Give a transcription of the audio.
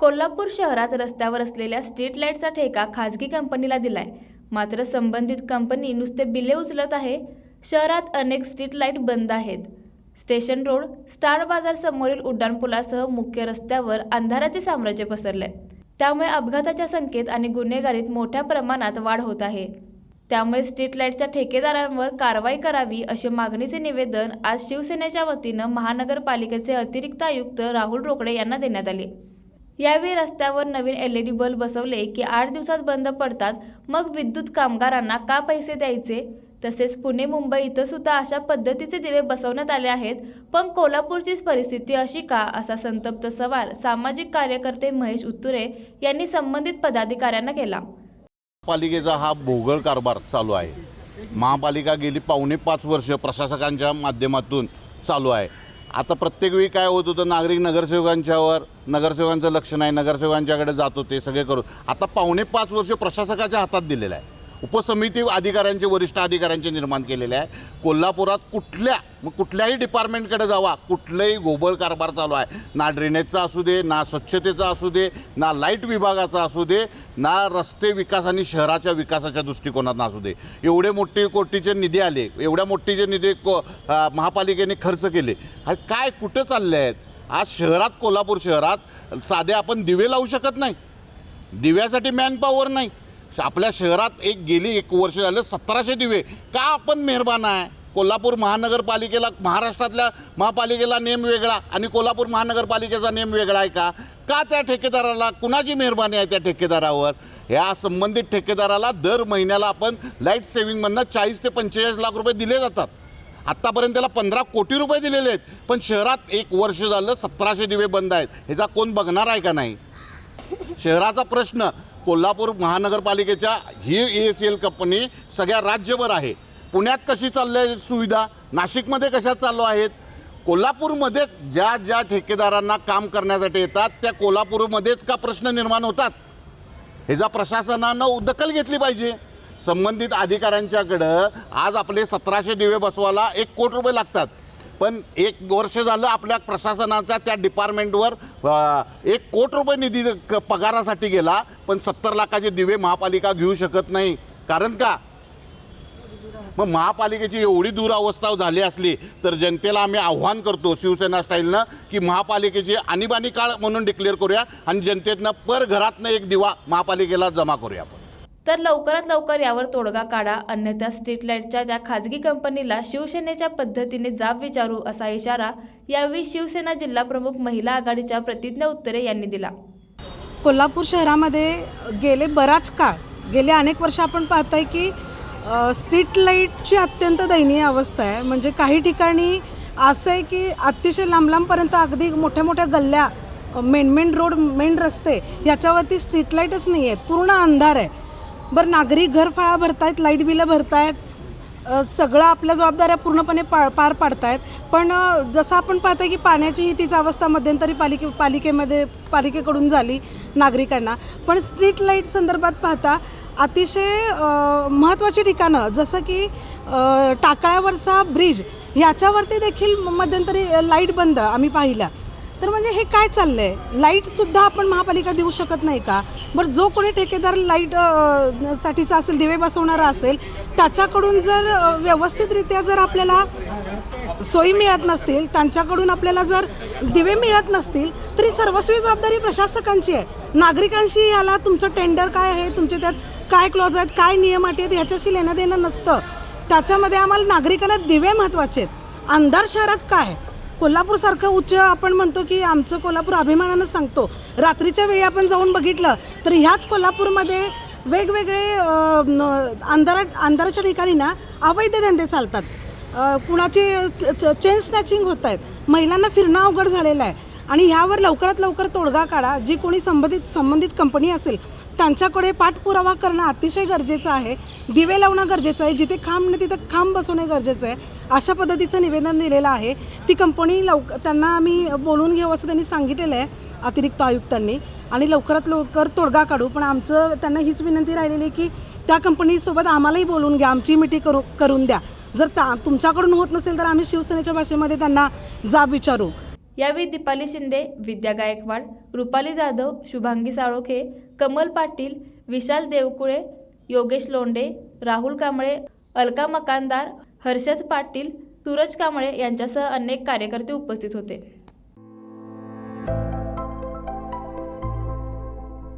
कोल्हापूर शहरात रस्त्यावर असलेल्या स्ट्रीट लाईटचा ठेका खाजगी कंपनीला दिलाय. मात्र संबंधित कंपनी नुसते बिले उचलत आहे. शहरात अनेक स्ट्रीट लाइट बंद आहेत. स्टेशन रोड स्टार बाजार समोरील उड्डाणपुलासह मुख्य रस्त्यावर अंधाराचे साम्राज्य पसरले त्यामुळे अपघाताच्या संख्येत आणि गुन्हेगारीत मोठ्या प्रमाणात वाढ होत आहे. त्यामुळे स्ट्रीट लाईटच्या ठेकेदारांवर कारवाई करावी अशी मागणीचे निवेदन आज शिवसेनेच्या वतीनं महानगरपालिकेचे अतिरिक्त आयुक्त राहुल रोकडे यांना देण्यात आले. यावेळी रस्त्यावर नवीन एल ई डी बल्ब बसवले की आठ दिवसात बंद पडतात. मग विद्युत कामगारांना का पैसे द्यायचे? तसेच पुणे मुंबई इथं सुद्धा अशा पद्धतीचे दिवे बसवण्यात आले आहेत. पण कोल्हापूरचीच परिस्थिती अशी का? असा संतप्त सवाल सामाजिक कार्यकर्ते महेश उत्तुरे यांनी संबंधित पदाधिकाऱ्यांना केला. पालिकेचा हा भोगळ कारभार चालू आहे. महापालिका गेली पावणे पाच वर्ष प्रशासकांच्या माध्यमातून चालू आहे. आता प्रत्येक वेळी काय होत होतं नागरिक नगरसेवकांच्यावर नगरसेवकांचं लक्ष नाही नगरसेवकांच्याकडे जात होते सगळे करू आता पावणे पाच वर्ष प्रशासकाच्या हातात दिलेलं आहे. उपसमिती अधिकाऱ्यांचे वरिष्ठ अधिकाऱ्यांचे निर्माण केलेले आहे. कोल्हापुरात कुठल्या मग कुठल्याही डिपार्टमेंटकडे जावा. कुठलंही घोबळ कारभार चालू आहे. ना ड्रेनेजचा असू दे ना स्वच्छतेचा असू दे ना लाइट विभागाचा असू दे ना रस्ते विकास आणि शहराच्या विकासाच्या दृष्टिकोनातून असू दे. एवढे मोठे कोटीचे निधी आले. एवढ्या मोठीचे निधी को महापालिकेने खर्च केले. काय कुठं चालले आहेत? आज शहरात कोल्हापूर शहरात साधे आपण दिवे लावू शकत नाही. दिव्यासाठी मॅन पॉवर नाही. आपल्या शहरात एक गेली एक वर्ष झालं सतराशे दिवे. का आपण मेहरबान आहे? कोल्हापूर महानगरपालिकेला महाराष्ट्रातल्या महापालिकेला नेम वेगळा आणि कोल्हापूर महानगरपालिकेचा नेम वेगळा आहे का? का त्या ठेकेदाराला कुणाची मेहरबानी आहे त्या ठेकेदारावर? ह्या संबंधित ठेकेदाराला दर महिन्याला आपण लाइट सेव्हिंगमधनं चाळीस ते पंचेचाळीस लाख रुपये दिले जातात. आत्तापर्यंत त्याला पंधरा कोटी रुपये दिलेले आहेत. पण शहरात एक वर्ष झालं सतराशे दिवे बंद आहेत. ह्याचा कोण बघणार आहे का नाही? शहराचा प्रश्न कोल्हापूर महानगरपालिकेच्या ही ए सी एल कंपनी सगळ्या राज्यभर आहे. पुण्यात कशी चालली आहे सुविधा? नाशिकमध्ये कशा चालू आहेत? कोल्हापूरमध्येच ज्या ज्या ठेकेदारांना काम करण्यासाठी येतात त्या कोल्हापूरमध्येच का प्रश्न निर्माण होतात? ह्याचा प्रशासनानं दखल घेतली पाहिजे. संबंधित अधिकाऱ्यांच्याकडं आज आपले सतराशे दिवे बसवायला एक कोटी रुपये लागतात. पण एक वर्ष झालं आपल्या प्रशासनाचा त्या डिपार्टमेंटवर एक कोटी रुपये निधी क- पगारासाठी गेला पण सत्तर लाखाचे दिवे महापालिका घेऊ शकत नाही. कारण का? मग महापालिकेची एवढी दुरावस्था झाली असली तर जनतेला आम्ही आव्हान करतो शिवसेना स्टाईलनं की महापालिकेची आणीबाणी काळ म्हणून डिक्लेअर करूया आणि जनतेतनं पर घरातनं एक दिवा महापालिकेला जमा करूया आपण. तर लवकरात लवकर यावर तोडगा काढा. अन्यथा स्ट्रीट लाईटच्या त्या खाजगी कंपनीला शिवसेनेच्या पद्धतीने जाब विचारू असा इशारा यावेळी शिवसेना जिल्हाप्रमुख महिला आघाडीच्या प्रतिज्ञा उत्तरे यांनी दिला. कोल्हापूर शहरामध्ये गेले बराच काळ गेले अनेक वर्ष आपण पाहतोय की स्ट्रीट लाईटची अत्यंत दयनीय अवस्था आहे. म्हणजे काही ठिकाणी असं आहे की अतिशय लांब लांबपर्यंत अगदी मोठ्या मोठ्या गल्ल्या मेन मेन रोड मेन रस्ते याच्यावरती स्ट्रीट लाईटच नाही आहेत पूर्ण अंधार आहे. बरं नागरिक घरफाळा भरतायत लाइट बिलं भरतायत सगळं आपल्या जबाबदाऱ्या पूर्णपणे पा पार पाडतायत. पण जसं आपण पाहतो की पाण्याची तीच अवस्था मध्यंतरी पालिके पालिकेमध्ये पालिकेकडून झाली नागरिकांना. पण स्ट्रीट लाइट संदर्भात पाहता अतिशय महत्त्वाची ठिकाणं जसं की टाकाळ्यावरचा ब्रिज ह्याच्यावरती देखील मध्यंतरी लाइट बंद आम्ही पाहिल्या. तर म्हणजे हे काय चाललं आहे लाईटसुद्धा आपण महापालिका देऊ शकत नाही का? बरं जो कोणी ठेकेदार लाइट साठीचा असेल दिवे बसवणारा असेल त्याच्याकडून जर व्यवस्थितरित्या जर आपल्याला सोयी मिळत नसतील त्यांच्याकडून आपल्याला जर दिवे मिळत नसतील तरी सर्वस्वी जबाबदारी प्रशासकांची आहे. नागरिकांशी याला तुमचं टेंडर काय आहे? तुमचे त्यात काय क्लॉज आहेत? काय नियम अटी आहेत? ह्याच्याशी लेणं देणं नसतं. त्याच्यामध्ये आम्हाला नागरिकांना दिवे महत्त्वाचे आहेत. अंधार शहरात काय? कोल्हापूरसारखं उच्च आपण म्हणतो की आमचं कोल्हापूर अभिमानानं सांगतो. रात्रीच्या वेळी आपण जाऊन बघितलं तर ह्याच कोल्हापूरमध्ये वेगवेगळे अंधारा अंधारात अंधाराच्या ठिकाणी ना अवैध धंदे चालतात. अ, कुणाची चेन स्नॅचिंग होत आहेत. महिलांना फिरणं अवघड झालेलं आहे. आणि ह्यावर लवकरात लवकर तोडगा काढा. जी कोणी संबंधित संबंधित कंपनी असेल त्यांच्याकडे पाठपुरावा करणं अतिशय गरजेचं आहे. दिवे लावणं गरजेचं आहे. जिथे खांब नाही तिथं खांब बसवणे गरजेचं आहे. अशा पद्धतीचं निवेदन दिलेलं आहे. ती कंपनी लव त्यांना आम्ही बोलून घेऊ असं त्यांनी सांगितलेलं आहे अतिरिक्त आयुक्तांनी. आणि लवकरात लवकर तोडगा काढू. पण आमचं त्यांना हीच विनंती राहिलेली आहे की त्या कंपनीसोबत आम्हालाही बोलून घ्या. आमची मिठी करू करून द्या. जर ता तुमच्याकडून होत नसेल तर आम्ही शिवसेनेच्या भाषेमध्ये त्यांना जाब विचारू. यावेळी दीपाली शिंदे विद्या गायकवाड रुपाली जाधव शुभांगी साळोखे कमल पाटील विशाल देवकुळे योगेश लोंडे राहुल कांबळे अलका मकानदार हर्षद पाटील सूरज कांबळे यांच्यासह अनेक कार्यकर्ते उपस्थित होते.